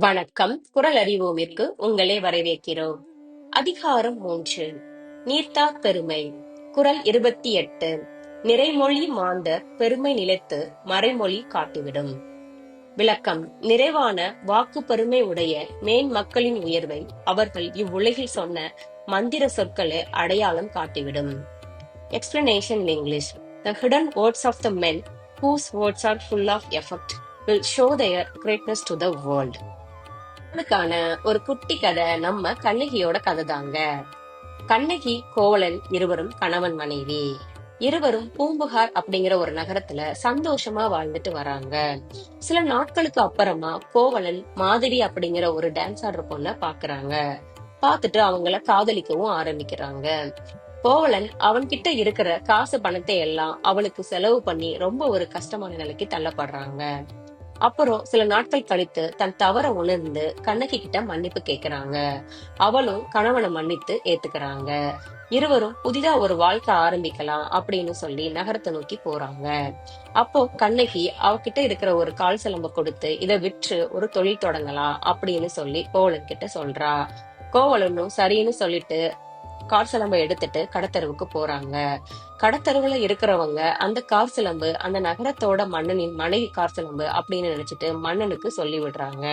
வணக்கம். குரல் அறிவோமிற்கு உங்களை வரவேற்கிறோம். அதிகாரம் மூன்று. நீர்த்தா பெருமை. குரல் இருபத்தி எட்டு. நிறைமொழி மாந்தர் பெருமை நிலைத்து மறைமொழி காட்டிவிடும். விளக்கம். நிறைவான வாக்கு பெருமை உடைய மேன் மக்களின் உயர்வை அவர்கள் இவ்வுலகில் சொன்ன மந்திர சொற்களை அடையாளம் காட்டிவிடும். Explanation in English the hidden words of the men whose words are full of effect will show their greatness to the world. அதுக்கான ஒரு குட்டி கதை நம்ம கண்ணகியோட கதை தாங்க கண்ணகி கோவலன் இருவரும் கணவன் மனைவி. இருவரும் பூம்புகார் அப்படிங்கிற ஒரு நகரத்துல சந்தோஷமா வாழ்ந்துட்டு வராங்க. சில நாட்களுக்கு அப்புறமா கோவலன் மாதிரி அப்படிங்கிற ஒரு டான்ஸ் ஆடுற பொண்ண பாக்குறாங்க. பாத்துட்டு அவங்கள காதலிக்கவும் ஆரம்பிக்கிறாங்க. கோவலன் அவன்கிட்ட இருக்கிற காசு பணத்தை எல்லாம் அவளுக்கு செலவு பண்ணி ரொம்ப ஒரு கஷ்டமான நிலைக்கு தள்ளப்படுறாங்க. அப்புறம் சில நாட்கள் கழித்து தன் தவற உணர்ந்து கண்ணகி கிட்ட மன்னிப்பு கேக்குறாங்க. அவளும் கணவனை மன்னித்து ஏத்துக்கிறாங்க. இருவரும் புதிதா ஒரு வாழ்க்கை ஆரம்பிக்கலாம் அப்படின்னு சொல்லி நகரத்தை நோக்கி போறாங்க. அப்போ கண்ணகி அவகிட்ட இருக்கிற ஒரு கால் சிலம்ப கொடுத்து இதை விற்று ஒரு தொழில் தொடங்கலாம் அப்படின்னு சொல்லி கோவலன் கிட்ட சொல்றா. கோவலனும் சரின்னு சொல்லிட்டு கார் சிலம்பை எடுத்துட்டு கடத்தருவுக்கு போறாங்க. கடத்தருவுல இருக்கிறவங்க அந்த கார் சிலம்பு அந்த நகரத்தோட மன்னனின் மனைவி கார் சிலம்பு அப்படின்னு நினைச்சிட்டு மன்னனுக்கு சொல்லி விடுறாங்க.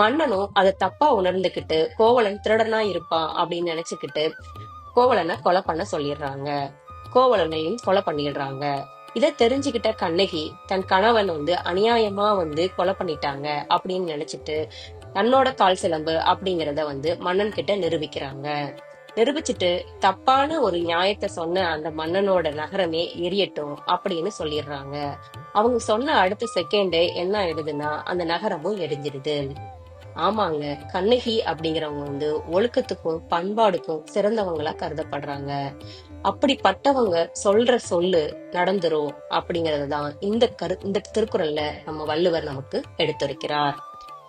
மன்னனும் அதை தப்பா உணர்ந்துகிட்டு கோவலன் திருடனா இருப்பான் அப்படின்னு நினைச்சுக்கிட்டு கோவலனை கொலை பண்ண சொல்லிடுறாங்க. கோவலனையும் கொலை பண்ணிடுறாங்க. இதை தெரிஞ்சுக்கிட்ட கண்ணகி தன் கணவன் வந்து அநியாயமா வந்து கொலை பண்ணிட்டாங்க அப்படின்னு நினைச்சிட்டு தன்னோட கால் சிலம்பு அப்படிங்கறத வந்து மன்னன் கிட்ட நிரூபிக்கிறாங்க. நிரூபிச்சுட்டு தப்பான ஒரு நியாயத்தை சொன்ன அந்த மன்னனோட நகரமே எரியட்டும் அப்படின்னு சொல்லிடுறாங்க. அவங்க சொன்ன அடுத்த செகண்டே என்ன ஆயிடுதுன்னா அந்த நகரமும் எரிஞ்சிருது ஆமாங்க கண்ணகி அப்படிங்கிறவங்க வந்து ஒழுக்கத்துக்கும் பண்பாடுக்கும் சிறந்தவங்களா கருதப்படுறாங்க. அப்படிப்பட்டவங்க சொல்ற சொல்லு நடந்துரும் அப்படிங்கறதுதான் இந்த கரு இந்த திருக்குறள்ல நம்ம வள்ளுவர் நமக்கு எடுத்துரைக்கிறார்.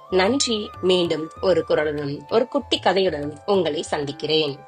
நன்றி மீண்டும் ஒரு குரலுடன் ஒரு குட்டி கதையுடன் உங்களை சந்திக்கிறேன்.